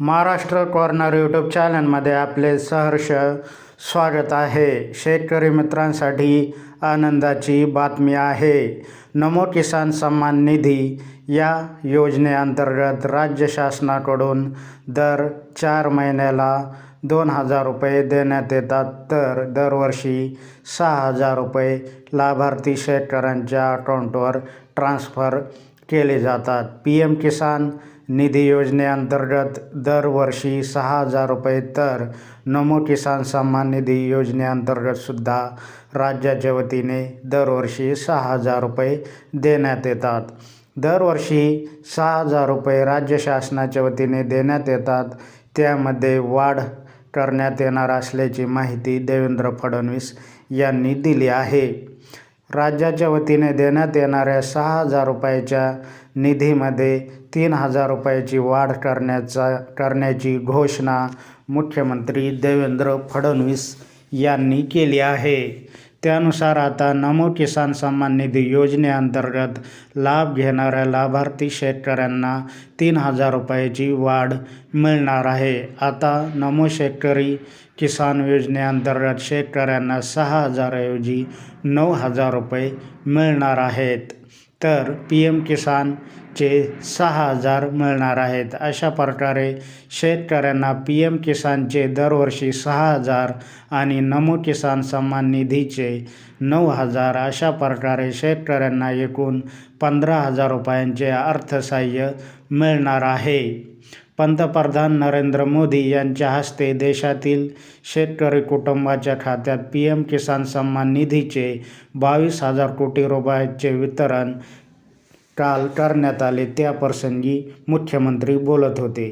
Maharashtra corner YouTube चॅनलमध्ये आपले सहर्ष स्वागत आहे. शेतकरी मित्रांसाठी आनंदाची बातमी आहे. नमो किसान सन्मान निधी या योजनेअंतर्गत राज्य शासनाकडून दर चार महिन्याला दोन हजार रुपये देण्यात येतात. तर दरवर्षी सहा हजार रुपये लाभार्थी शेतकऱ्यांच्या अकाउंटवर ट्रान्स्फर केले जातात. पी एम किसान निधी योजनेअंतर्गत दरवर्षी सहा हजार रुपये तर नमो किसान सन्मान निधी योजनेअंतर्गत सुद्धा राज्याच्या वतीने दरवर्षी सहा हजार रुपये देण्यात येतात. दरवर्षी सहा हजार रुपये राज्य शासनाच्या वतीने देण्यात येतात. त्यामध्ये वाढ करण्यात येणार असल्याची माहिती देवेंद्र फडणवीस यांनी दिली आहे. राज्याच्या वतीने देण्यात येणाऱ्या सहा हजार रुपयाच्या निधीमध्ये तीन हजार रुपयाची वाढ करण्याचा करण्याची घोषणा मुख्यमंत्री देवेंद्र फडणवीस यांनी केली आहे. त्यानुसार आता नमो किसान सन्मान निधी योजनेअंतर्गत लाभ घेणाऱ्या लाभार्थी शेतकऱ्यांना तीन हजार रुपयाची वाढ मिळणार आहे. आता नमो शेतकरी किसान योजनेअंतर्गत शेतकऱ्यांना सहा हजारऐवजी नऊ हजार रुपये मिळणार आहेत. तर पी एम किसानचे सहा हजार मिळणार आहेत. अशा प्रकारे शेतकऱ्यांना पी एम किसानचे दरवर्षी सहा हजार आणि नमो किसान सन्मान निधीचे नऊ हजार अशा प्रकारे शेतकऱ्यांना एकूण पंधरा हजार रुपयांचे अर्थसहाय्य मिळणार आहे. पंतप्रधान नरेंद्र मोदी यांच्या हस्ते देशातील शेतकरी कुटुंबाच्या खात्यात पी एम किसान सन्मान निधीचे बावीस हजार कोटी रुपयाचे वितरण काल करण्यात आले. त्याप्रसंगी मुख्यमंत्री बोलत होते.